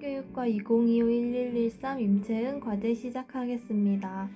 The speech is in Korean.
교육과 2025-1113 임채은 과제 시작하겠습니다.